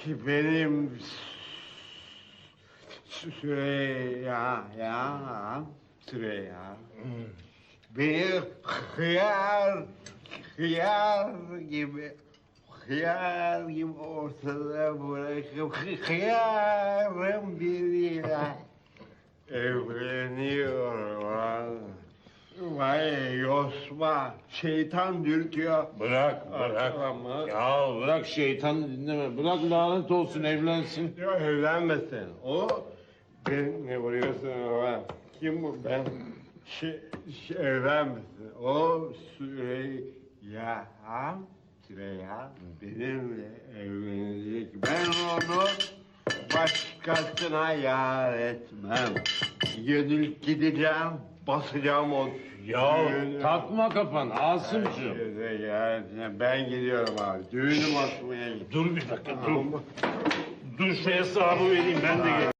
ki benim Süreyya ya Süreyya beni hıyar hıyar gibi hıyar gibi ortada bırakıp hıyarım biriyle evleniyorum. Vay Yosma şeytan dürtüyor. Bırak bırak. Ama- Ya bırak şeytan dinleme. Bırak lanet olsun evlensin. Ya evlenmesin. O ben ne vuruyorsun ona? Kim bu ben? Şey, şey, evlenmesin. O Süreyya. Süreyya benimle evlenecek. Ben onu başkasına yar etmem. Gönül gideceğim, basacağım o Ya düğünü. takma kafan Asımcığım. Ya, ben gidiyorum abi. Düğünü basmaya gidiyorum. Dur bir dakika dur. Dur şu hesabı vereyim ben de geleyim.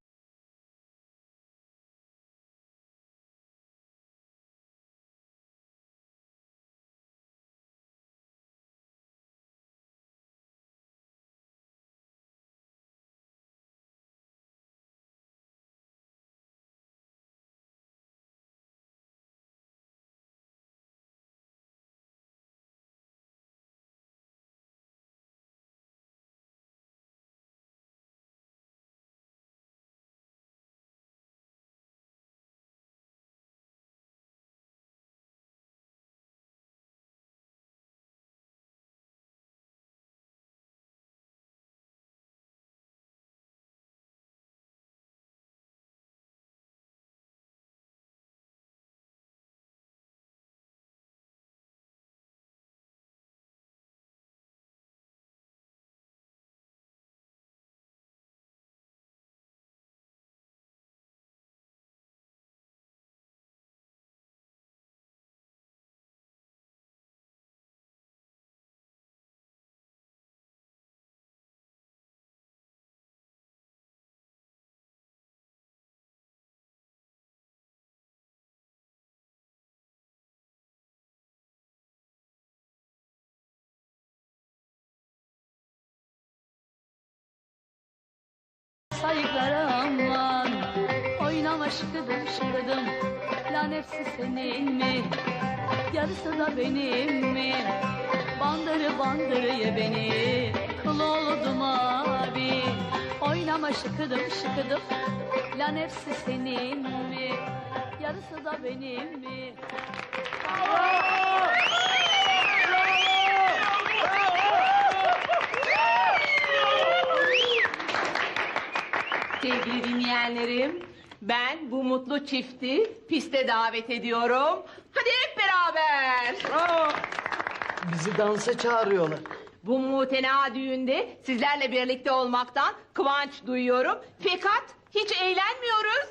Oynama şıkıdım Lan hepsi senin mi Yarısı da benim mi? Bandırı bandırı beni. Kıl oldum abi. Oynama şıkıdım şıkıdım. Lan hepsi senin mi Yarısı da benim mi? Sevgili dinleyenlerim, ben bu mutlu çifti piste davet ediyorum. Hadi hep beraber. Bizi dansa çağırıyorlar. Bu mutena düğünde sizlerle birlikte olmaktan kıvanç duyuyorum. Fakat hiç eğlenmiyoruz.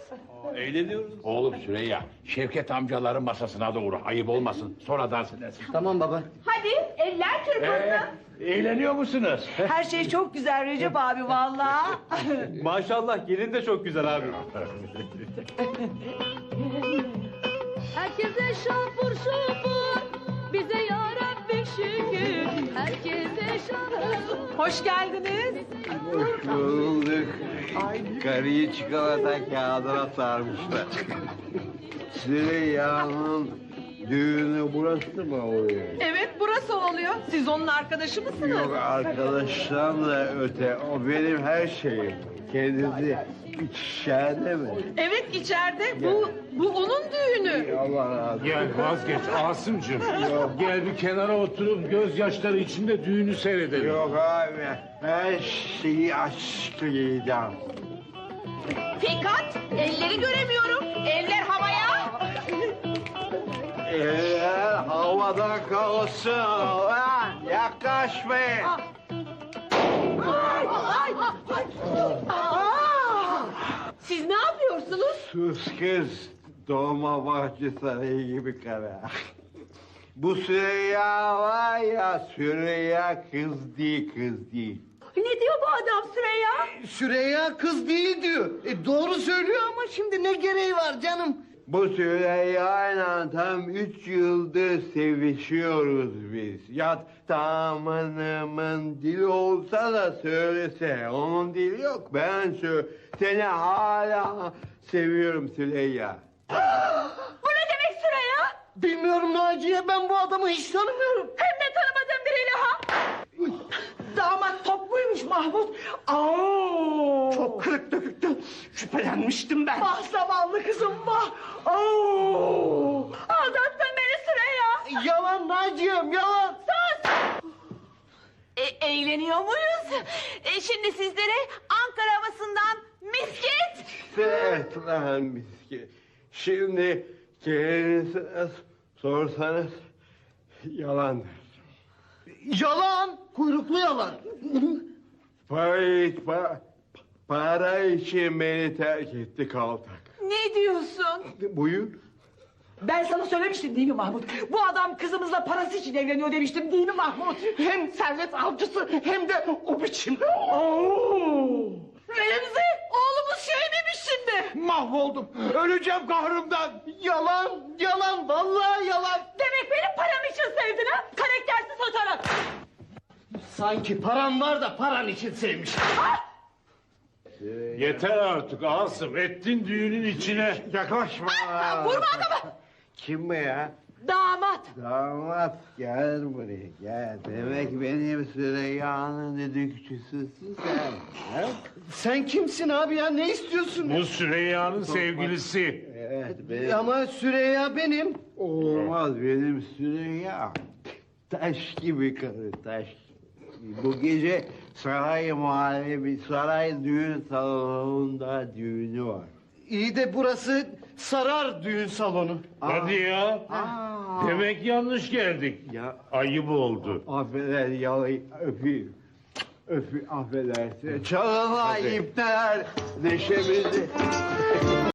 Eğleniyoruz. Oğlum Süreyya, Şevket amcaların masasına doğru. Ayıp olmasın. Sonra dans edersin. Tamam baba. Hadi eller çırpınsın. Eğleniyor musunuz? Her şey çok güzel Recep abi vallahi. Maşallah gelin de çok güzel abi. Herkese şapur şupur Bize yarabbi şükür Herkese şapur Hoş geldiniz. Hoş bulduk. Karıyı çikolata kağıdına sarmışlar. Süreyya'nın düğünü burası mı oluyor? Evet burası oluyor. Siz onun arkadaşı mısınız? Yok arkadaştan da öte. O benim her şeyim. Kendisi içeride mi? Evet içeride. Bu bu onun düğünü. Allah razı olsun. Gel vazgeç Asımcığım. Gel bir kenara oturup gözyaşları içinde düğünü seyredelim. Yok abi. Her şeyi aşklayacağım. Fakat elleri göremiyorum. Havada kalsın. Ha, yaklaşmayın. Siz ne yapıyorsunuz? Sus kız. Doğma bahçe sarayı gibi kara. Bu Süreyya var ya Süreyya kız değil kız değil. Ne diyor bu adam Süreyya? Süreyya kız değil diyor. E, doğru söylüyor ama şimdi ne gereği var canım? Bu Süreyya'yla tam üç yıldır sevişiyoruz biz. Yatağımın dili olsa da söylese. Onun dili yok. Ben sö seni hala seviyorum Süreyya. Bu ne demek Süreyya? Bilmiyorum Naciye ben bu adamı hiç tanımıyorum. Hem de tanımadığım biriyle ha. Damat top muymuş Mahmut? Aa! Çok kırık döküktü. Şüphelenmiştim ben. Ah zavallı kızım vah. Aa! Aldattın beni Süreyya. Yalan Naciye'm yalan. Sus! E, eğleniyor muyuz? E, şimdi sizlere Ankara havasından misket. Evet lan miski. Şimdi kendisine sorsanız yalan. Yalan. Kuyruklu yalan. Para, para, para için beni terk etti kaltak. Ne diyorsun? Buyur. Ben sana söylemiştim değil mi Mahmut? Bu adam kızımızla parası için evleniyor demiştim değil mi Mahmut? Hem servet avcısı hem de o biçim. Remzi oğlumuz şey miymiş şimdi? Mahvoldum. Öleceğim kahrımdan. Yalan, yalan, vallahi yalan. Demek benim param için sevdin ha? Karaktersiz fotoğraf. Sanki param var da paran için sevmiş. Yeter artık Asım. Ettin düğünün içine. Yaklaşma. Vurma adamı. Kim bu ya? Damat. Damat gel buraya gel. Demek benim Süreyya'nın düdükçüsüsün sen. ha? Sen kimsin abi ya? Ne istiyorsun? Bu Süreyya'nın sevgilisi. Evet benim. Ama Süreyya benim. Olmaz benim Süreyya. Taş gibi karı taş. Bu gece saray muhallebi, saray düğün salonunda düğünü var. İyi de burası sarar düğün salonu. Hadi ya. Aa. Demek yanlış geldik. Ya Ayıp oldu. affeder yalayı öpeyim. Öpü affedersin. Çalın iptal neşemizi.